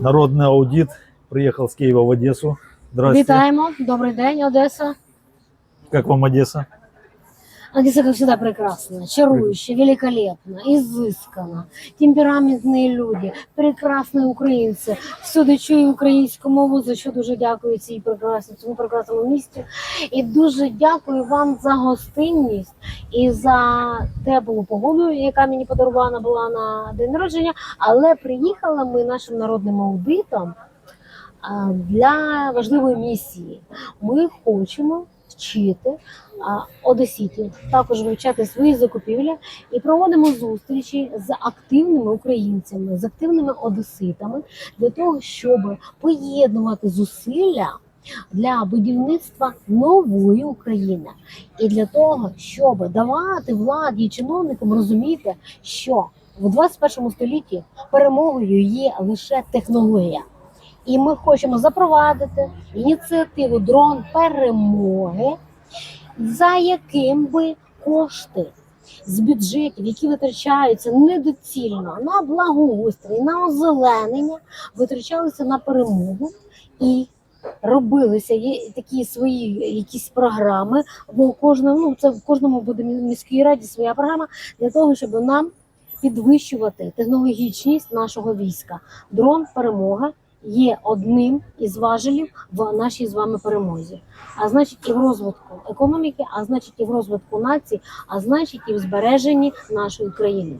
Народный аудит приехал с Киева в Одессу. Здравствуйте. Вітаємо, добрий день, Одеса. Как вам Одесса? Одесса, как всегда, прекрасна, чарующая, великолепна, изысканна, темпераментні люди, прекрасні українці. Всюди чую українську мову, за що дуже дякую цій прекрасній, цьому прекрасному місті. І дуже дякую вам за гостинність і за теплу погоду, яка мені подарувана була на день народження. Але приїхали ми нашим народним аудитом для важливої місії. Ми хочемо вчити одеситів, також вивчати свої закупівлі і проводимо зустрічі з активними українцями, з активними одеситами для того, щоб поєднувати зусилля. Для будівництва нової України і для того, щоб давати владі і чиновникам розуміти, що в 21 столітті перемогою є лише технологія. І ми хочемо запровадити ініціативу дрон перемоги, за яким би кошти з бюджетів, які витрачаються недоцільно на благоустрій, на озеленення, витрачалися на перемогу і робилися є такі свої якісь програми. Бо у кожному ну це в кожному буде мі- міській раді своя програма для того, щоб нам підвищувати технологічність нашого війська. Дрон перемога є одним із важелів в нашій з вами перемозі. А значить, і в розвитку економіки, а значить, і в розвитку нації, а значить, і в збереженні нашої країни.